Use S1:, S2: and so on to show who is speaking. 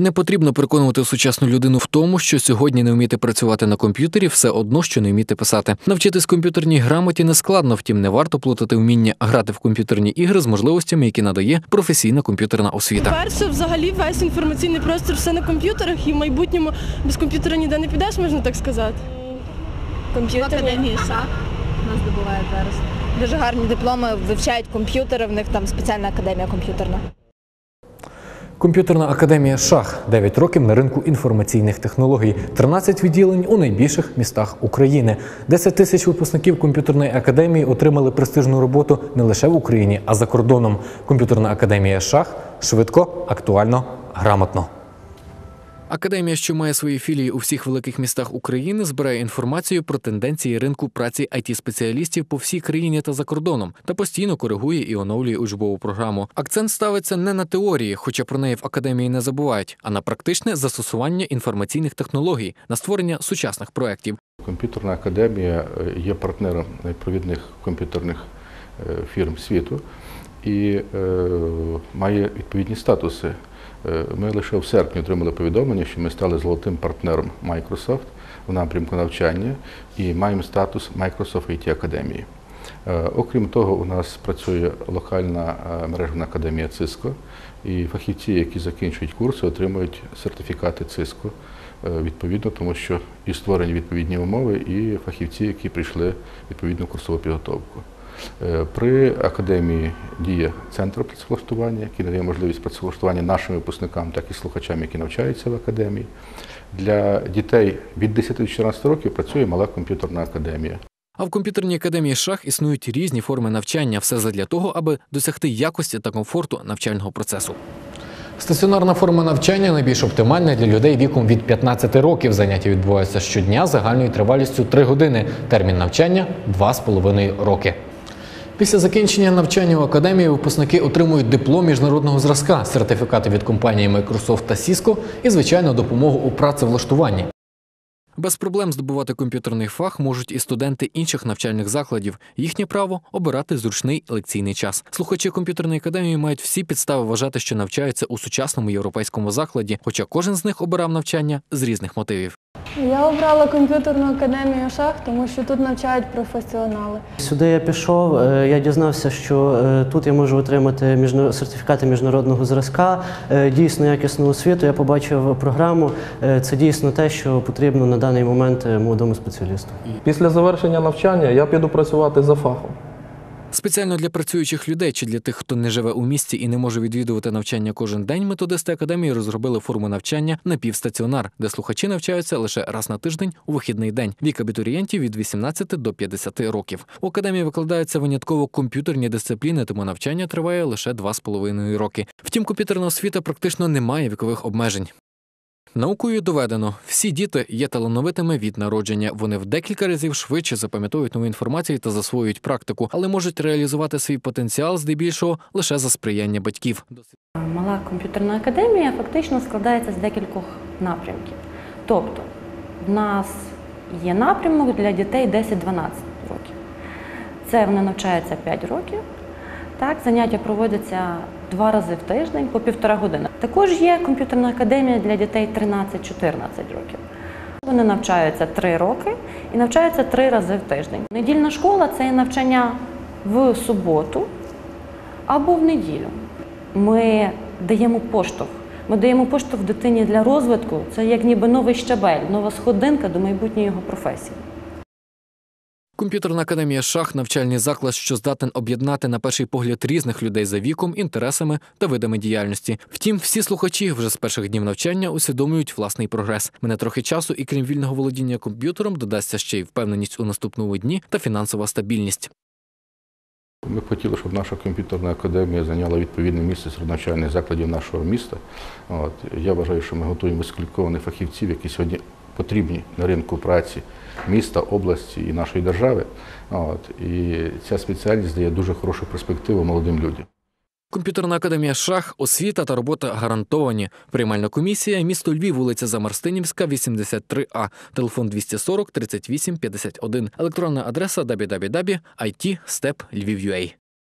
S1: Не потрібно переконувати сучасну людину в тому, що сьогодні не вміти працювати на комп'ютері все одно, що не вміти писати. Навчитись комп'ютерній грамоті не складно, втім не варто плутати вміння грати в комп'ютерні ігри з можливостями, які надає професійна комп'ютерна освіта.
S2: Перше, взагалі, весь інформаційний простір все на комп'ютерах, і в майбутньому без комп'ютера ніде не підеш, можна так сказати.
S3: В
S2: Комп'ютери.
S3: академії ШАХ нас здобувають зараз. Дуже гарні дипломи, вивчають комп'ютери, в них там спеціальна академія комп'ютерна.
S1: Комп'ютерна академія Шах 9 років на ринку інформаційних технологій, 13 відділень у найбільших містах України. 10 тисяч випускників комп'ютерної академії отримали престижну роботу не лише в Україні, а за кордоном. Комп'ютерна академія Шах швидко, актуально, грамотно. Академія, що має свої філії у всіх великих містах України, збирає інформацію про тенденції ринку праці it спеціалістів по всій країні та за кордоном та постійно коригує і оновлює учбову програму. Акцент ставиться не на теорії, хоча про неї в академії не забувають, а на практичне застосування інформаційних технологій на створення сучасних проєктів.
S4: Комп'ютерна академія е, є партнером найпровідних комп'ютерних е, фірм світу і е, має відповідні статуси. Е, Ми лише в серпні отримали повідомлення, що ми стали золотим партнером Microsoft в напрямку навчання і маємо статус Microsoft IT Академії. Е, Окрім того, у нас працює локальна е, мережна академія Cisco, і фахівці, які закінчують курси, отримують сертифікати Cisco, відповідно, тому що і створені відповідні умови, і фахівці, які прийшли відповідну курсову підготовку. Е, При академії діє центр працевлаштування, який надає можливість працевлаштування нашим випускникам, так і слухачам, які навчаються в академії. Для дітей від 10 до 14 років працює мала комп'ютерна академія.
S1: А в комп'ютерній академії шах існують різні форми навчання, все задля того, аби досягти якості та комфорту навчального процесу. Стаціонарна форма навчання найбільш оптимальна для людей віком від 15 років. Заняття відбуваються щодня загальною тривалістю 3 години. Термін навчання 2,5 роки. Після закінчення навчання в академії випускники отримують диплом міжнародного зразка, сертифікати від компанії Microsoft та Cisco і, звичайно, допомогу у працевлаштуванні. Без проблем здобувати комп'ютерний фах можуть і студенти інших навчальних закладів. Їхнє право обирати зручний лекційний час. Слухачі комп'ютерної академії мають всі підстави вважати, що навчаються у сучасному європейському закладі, хоча кожен з них обирав навчання з різних мотивів.
S2: Я обрала комп'ютерну академію шах, тому що тут навчають професіонали.
S5: Сюди я пішов, е, я дізнався, що е, тут я можу отримати сертифікати міжнародного зразка, е, дійсно якісну освіту. Я побачив програму. Це дійсно те, що потрібно на даний момент молодому спеціалісту.
S6: Після завершення навчання я піду працювати за фахом.
S1: Спеціально для працюючих людей чи для тих, хто не живе у місті і не може відвідувати навчання кожен день, методисти академії розробили форму навчання напівстаціонар, де слухачі навчаються лише раз на тиждень у вихідний день. Вік абітурієнтів від 18 до 50 років. У академії викладаються винятково комп'ютерні дисципліни, тому навчання триває лише 2,5 роки. Втім, комп'ютерна освіта практично не має вікових обмежень. Наукою доведено, всі діти є талановитими від народження. Вони в декілька разів швидше запам'ятовують нову інформацію та засвоюють практику, але можуть реалізувати свій потенціал здебільшого лише за сприяння батьків.
S7: Мала комп'ютерна академія фактично складається з декількох напрямків. Тобто, в нас є напрямок для дітей 10-12 років. Це вони навчаються 5 років. Так, заняття проводяться два рази в тиждень по півтора години. Також є комп'ютерна академія для дітей 13-14 років. Вони навчаються 3 роки і навчаються 3 рази в тиждень. Недільна школа це навчання в суботу або в неділю. Ми даємо поштовх. Ми даємо поштовх дитині для розвитку. Це як ніби новий щабель, нова сходинка до майбутньої його професії.
S1: Комп'ютерна академія шах навчальний заклад, що здатен об'єднати на перший погляд різних людей за віком, інтересами та видами діяльності. Втім, всі слухачі вже з перших днів навчання усвідомлюють власний прогрес. Мене трохи часу, і крім вільного володіння комп'ютером, додасться ще й впевненість у наступному дні та фінансова стабільність.
S4: Ми хотіли, щоб наша комп'ютерна академія зайняла відповідне місце серед навчальних закладів нашого міста. От. Я вважаю, що ми готуємо високваліфікованих фахівців, які сьогодні потрібні на ринку праці міста, області і нашої держави. От. І ця спеціальність дає дуже хорошу перспективу молодим людям.
S1: Комп'ютерна академія шах, освіта та робота гарантовані. Приймальна комісія, місто Львів, вулиця Замарстинівська, 83А, телефон 240 38 51, електронна адреса www.it.step.lviv.ua.